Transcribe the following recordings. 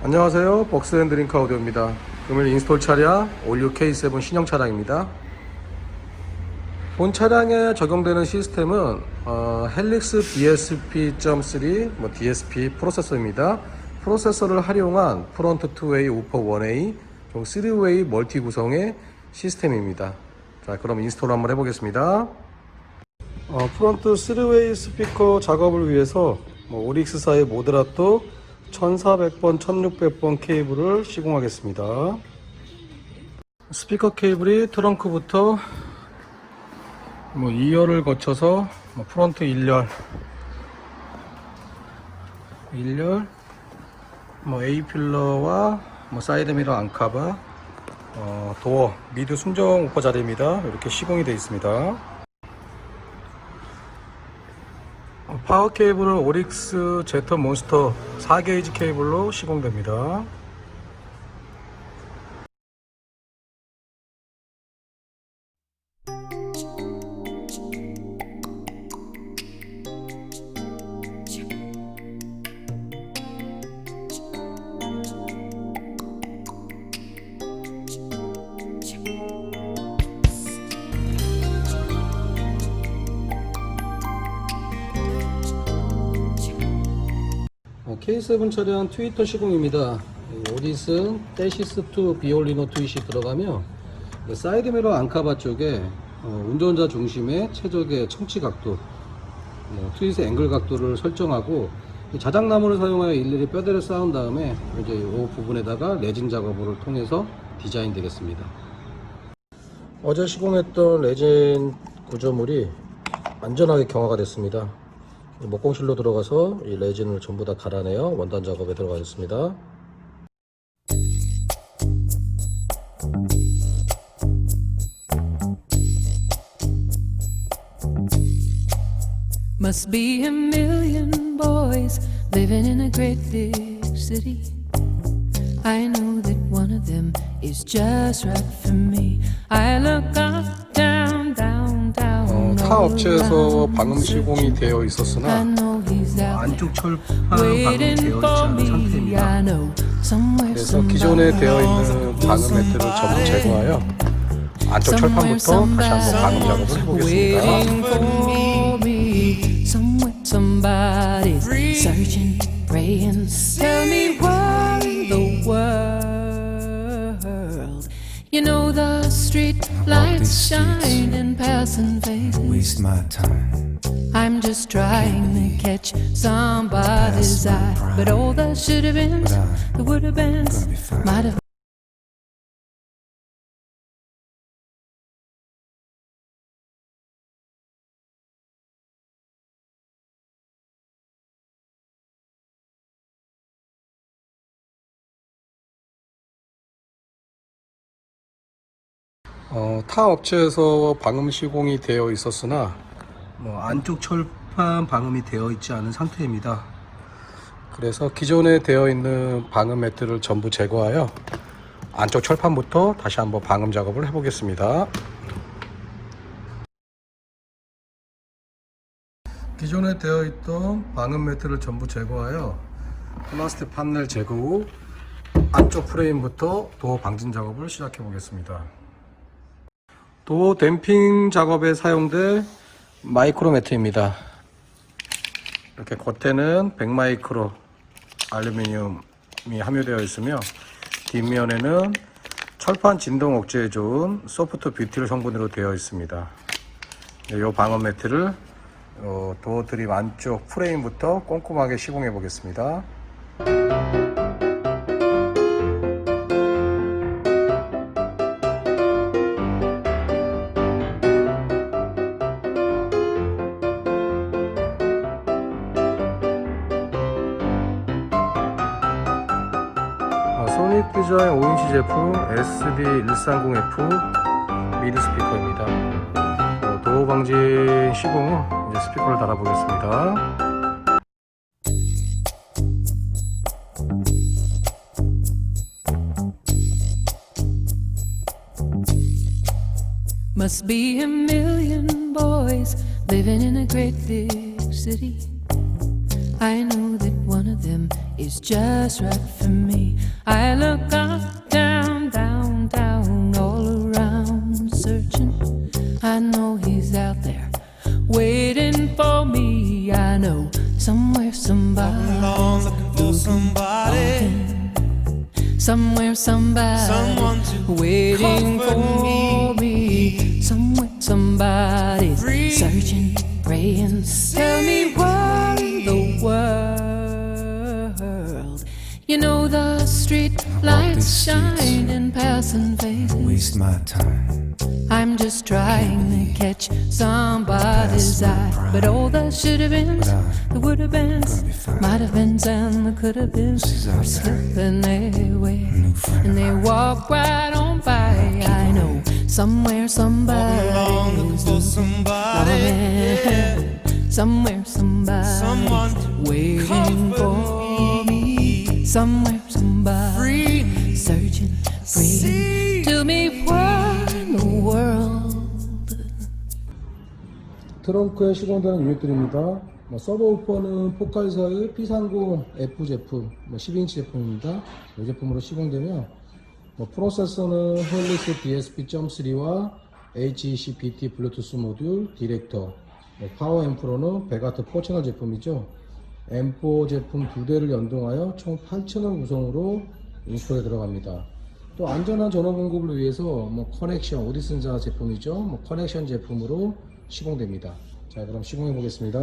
안녕하세요. 벅스앤드링크 아우디오입니다. 금일 인스톨 차량 올류 K7 신형 차량입니다. 본 차량에 적용되는 시스템은 어, 헬릭스 DSP.3 뭐 DSP 프로세서입니다. 프로세서를 활용한 프론트 2웨이 우퍼 1A 총 3웨이 멀티 구성의 시스템입니다. 자, 그럼 인스톨 한번 해보겠습니다. 어, 프론트 3웨이 스피커 작업을 위해서 뭐 오릭스사의 모드라또 1400번, 1600번 케이블을 시공하겠습니다. 스피커 케이블이 트렁크부터 뭐 2열을 거쳐서 뭐 프론트 1열, 1열, 뭐 A 필러와 뭐 사이드 미러 안카바, 어, 도어, 미드 순정 우퍼 자리입니다. 이렇게 시공이 되어 있습니다. 어, 파워 케이블은 오릭스 제터 몬스터 4게이지 케이블로 시공됩니다. 어, K7 차량 트위터 시공입니다. 이 오디슨 떼시스2 비올리노 트윗이 들어가며 그 사이드미러 안카바 쪽에 어, 운전자 중심의 최적의 청치 각도, 뭐, 트윗의 앵글 각도를 설정하고 이 자작나무를 사용하여 일일이 뼈대를 쌓은 다음에 이제 이 부분에다가 레진 작업을 통해서 디자인 되겠습니다. 어제 시공했던 레진 구조물이 안전하게 경화가 됐습니다. 이 목공실로 들어가서 이 레진을 전부 다 갈아내어 원단 작업에 들어가겠습니다. Must be a million boys living in a great big city. I know that one of them is just right for me. I look up, 타 업체에서 방음 시공이 되어 I 있었으나 know he's out 안쪽 철판 방음이 waiting 되어 있지 for 않은 me. 상태입니다. I know somewhere, 그래서 기존에 되어 있는 방음 매트를 전부 제거하여 안쪽 somewhere, 철판부터 다시 한번 방음 작업을 해보겠습니다. street lights shine in passing faces. Waste my time. I'm just trying to catch somebody's eye. But all that should have been, that would have been, might have 어, 타 업체에서 방음 시공이 되어 있었으나 뭐 안쪽 철판 방음이 되어 있지 않은 상태입니다. 그래서 기존에 되어 있는 방음 매트를 전부 제거하여 안쪽 철판부터 다시 한번 방음 작업을 해보겠습니다. 기존에 되어 있던 방음 매트를 전부 제거하여 플라스틱 판넬 제거 후 안쪽 프레임부터 도어 방진 작업을 시작해 보겠습니다. 도어 댐핑 작업에 사용될 마이크로 매트입니다. 이렇게 겉에는 100마이크로 알루미늄이 함유되어 있으며 뒷면에는 철판 진동 억제에 좋은 소프트 뷰틸 성분으로 되어 있습니다. 이 방음 매트를 어, 도어 드립 안쪽 프레임부터 꼼꼼하게 시공해 보겠습니다. 소닉 디자인 5인치 제품 SD130F 미드 스피커입니다. 어, 도어 방진 시공 후 이제 스피커를 달아보겠습니다. Must be a million boys living in a great big city. I know that one of them is just right for me. I look up, down, down, down, all around, searching. I know he's out there waiting for me. I know somewhere somebody. Along looking for somebody. Somewhere somebody Someone to waiting for me. me. Somewhere somebody's Free. searching, praying. Street lights shine and passing faces. Waste my time. I'm just trying to catch somebody's eye. But all that should have been, there would have been, gonna be fine. might have been, and there could have been, She's out are there. slipping away. And they walk right on by. I know somewhere somebody Along looking for somebody. loving. Somewhere somebody Someone waiting for me. Somewhere 트렁크에 시공되는 유닛들입니다. 뭐 서버 우퍼는 포칼사의 P30F 제품, 뭐 12인치 제품입니다. 이 제품으로 시공되며 뭐 프로세서는 헬리스 DSP.3와 HEC BT 블루투스 모듈, 디렉터, 뭐 파워 앰프로는 베가트 4 채널 제품이죠. M4 제품 두 대를 연동하여 총 8채널 구성으로 인스톨에 들어갑니다. 또 안전한 전원 공급을 위해서 뭐 커넥션 오디슨자 제품이죠. 뭐 커넥션 제품으로 시공됩니다. 자, 그럼 시공해 보겠습니다.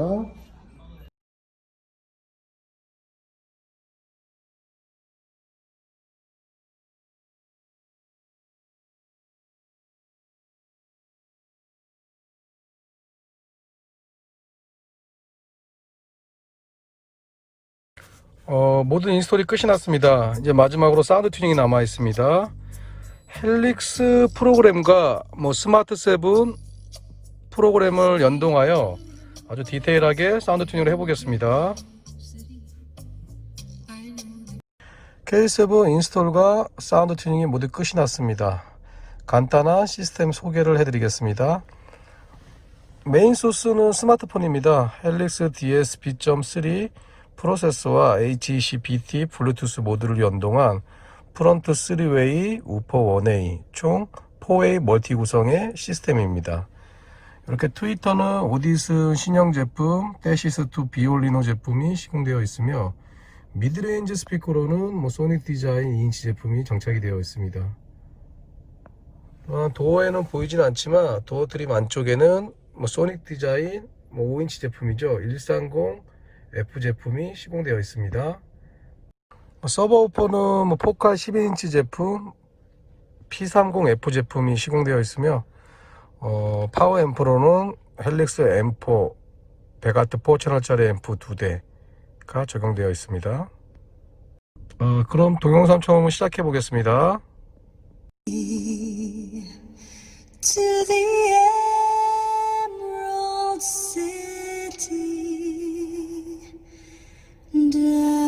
어, 모든 인스톨이 끝이 났습니다. 이제 마지막으로 사운드 튜닝이 남아 있습니다. 헬릭스 프로그램과 뭐 스마트 세븐 프로그램을 연동하여 아주 디테일하게 사운드 튜닝을 해보겠습니다. K7 인스톨과 사운드 튜닝이 모두 끝이 났습니다. 간단한 시스템 소개를 해드리겠습니다. 메인 소스는 스마트폰입니다. 헬릭스 DSP.3 프로세서와 HEC BT 블루투스 모듈을 연동한 프런트 3웨이 우퍼 1A 총 4웨이 멀티 구성의 시스템입니다. 이렇게 트위터는 오디슨 신형 제품 떼시스2 비올리노 제품이 시공되어 있으며 미드레인지 스피커로는 뭐 소닉 디자인 2인치 제품이 장착이 되어 있습니다. 도어에는 보이진 않지만 도어 트림 안쪽에는 뭐 소닉 디자인 뭐 5인치 제품이죠. 130 F 제품이 시공되어 있습니다. 뭐 서버 우퍼는 뭐 포칼 12인치 제품 P30F 제품이 시공되어 있으며 어, 파워 앰프로는 헬릭스 M4 베가트 4 채널짜리 앰프 두 대가 적용되어 있습니다. 어, 그럼 동영상 처음 시작해 보겠습니다. to the Emerald City and uh...